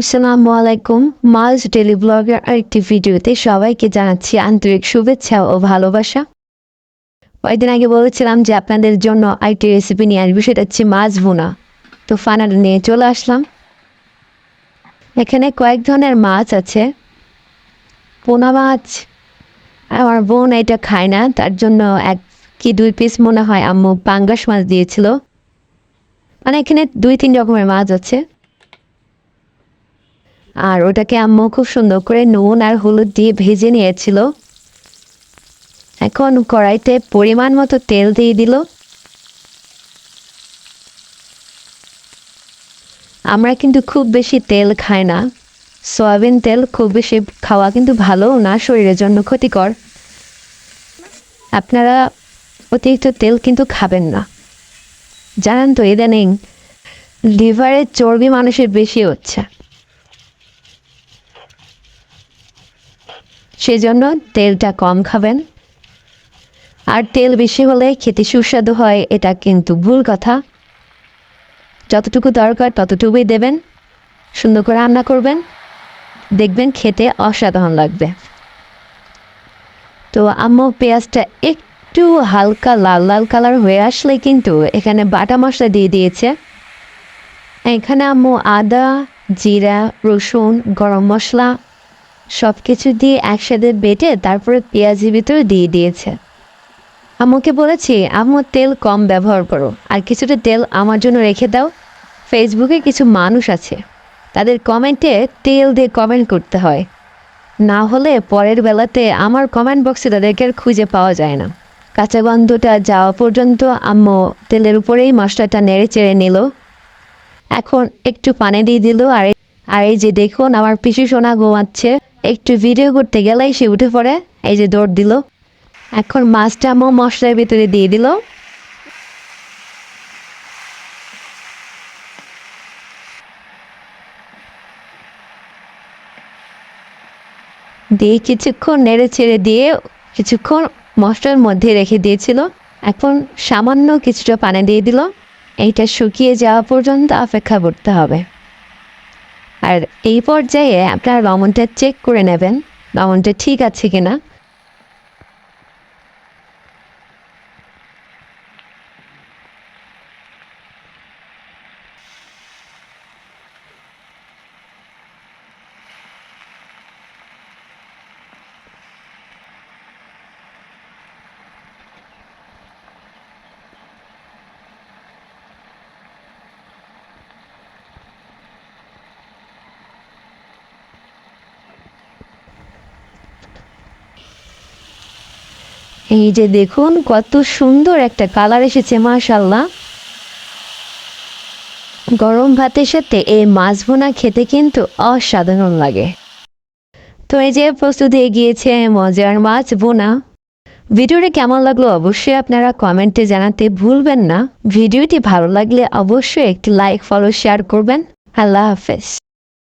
আসসালামু আলাইকুম মাস ডেলি ব্লগের আরেকটি ভিডিওতে সবাইকে জানাচ্ছি আন্তরিক শুভেচ্ছা ও ভালোবাসা। কয়েকদিন আগে বলেছিলাম যে আপনাদের জন্য আরেকটি রেসিপি নিয়ে আসব, সেটা হচ্ছে মাছ ভুনা। তো ফানাটা নিয়ে চলে আসলাম। এখানে কয়েক ধরনের মাছ আছে। পোনা মাছ, আমার বোন এটা খায় না, তার জন্য এক কি দুই পিস মনে হয় আম্মু পাঙ্গাস মাছ দিয়েছিল। মানে এখানে দুই তিন রকমের মাছ আছে। আর ওটাকে আম্মু খুব সুন্দর করে নুন আর হলুদ দিয়ে ভেজে নিয়েছিল। এখন কড়াইতে পরিমাণ মতো তেল দিয়ে দিল। আমরা কিন্তু খুব বেশি তেল খাই না। সয়াবিন তেল খুব বেশি খাওয়া কিন্তু ভালো না, শরীরের জন্য ক্ষতিকর। আপনারা অতিরিক্ত তেল কিন্তু খাবেন না। জানেন তো ইদানিং লিভারের চর্বি মানুষের বেশি হচ্ছে। সেজন্য তেলটা কম খাবেন। আর তেল বেশি হলে খেতে সুস্বাদু হয়, এটা কিন্তু ভুল কথা। যতটুকু দরকার ততটুকুই দেবেন। সুন্দর করে রান্না করবেন। দেখবেন খেতে অসাধারণ লাগবে। তো আম্মু, পেঁয়াজটা একটু হালকা লাল লাল কালার হয়ে আসলে কিন্তু এখানে বাটা মশলা দিয়ে দিয়েছে। এখানে আম্মু আদা, জিরা, রসুন, গরম মশলা সব কিছু দিয়ে একসাথে বেটে তারপরে পেঁয়াজের ভিতরে দিয়ে দিয়েছে। আম্মুকে বলেছি, আম্মু, তেল কম ব্যবহার করো। আর কিছুটা তেল আমার জন্য রেখে দাও। ফেসবুকে কিছু মানুষ আছে। তাদের কমেন্টে তেল দিয়ে কমেন্ট করতে হয়। না হলে পরের বেলাতে আমার কমেন্ট বক্সে তাদেরকে খুঁজে পাওয়া যায় না। কাঁচা গন্ধটা যাওয়া পর্যন্ত আম্মু তেলের উপরেই মশলাটা নেড়ে চেড়ে নিল। এখন একটু পানি দিয়ে দিল। আর আর এই যে দেখুন, আমার পিসি সোনা ঘুমাচ্ছে। একটু ভিডিও করতে গেলেই সে উঠে পড়ে। এই যে দৌড় দিল। এখন মাছটা আমার মশলার ভিতরে দিয়ে দিল। দিয়ে কিছুক্ষণ নেড়ে ছেড়ে দিয়ে কিছুক্ষণ মশলার মধ্যে রেখে দিয়েছিল। এখন সামান্য কিছুটা পানি দিয়ে দিল। এইটা শুকিয়ে যাওয়া পর্যন্ত অপেক্ষা করতে হবে। আর এই পর্যায়ে আপনার লবণটা চেক করে নেবেন। লবণটা ঠিক আছে কিনা? এই যে দেখুন, কত সুন্দর একটা কালার এসেছে মাশাল্লাহ গরম ভাতের সাথে এই মাছ ভুনা খেতে কিন্তু অসাধারণ লাগে। তো এই যে প্রস্তুত হয়ে গিয়েছে মজার মাছ ভুনা। ভিডিওটি কেমন লাগল অবশ্যই আপনারা কমেন্টে জানাতে ভুলবেন না। ভিডিওটি ভালো লাগলে অবশ্যই একটি লাইক, ফলো, শেয়ার করবেন। আল্লাহ হাফেজ।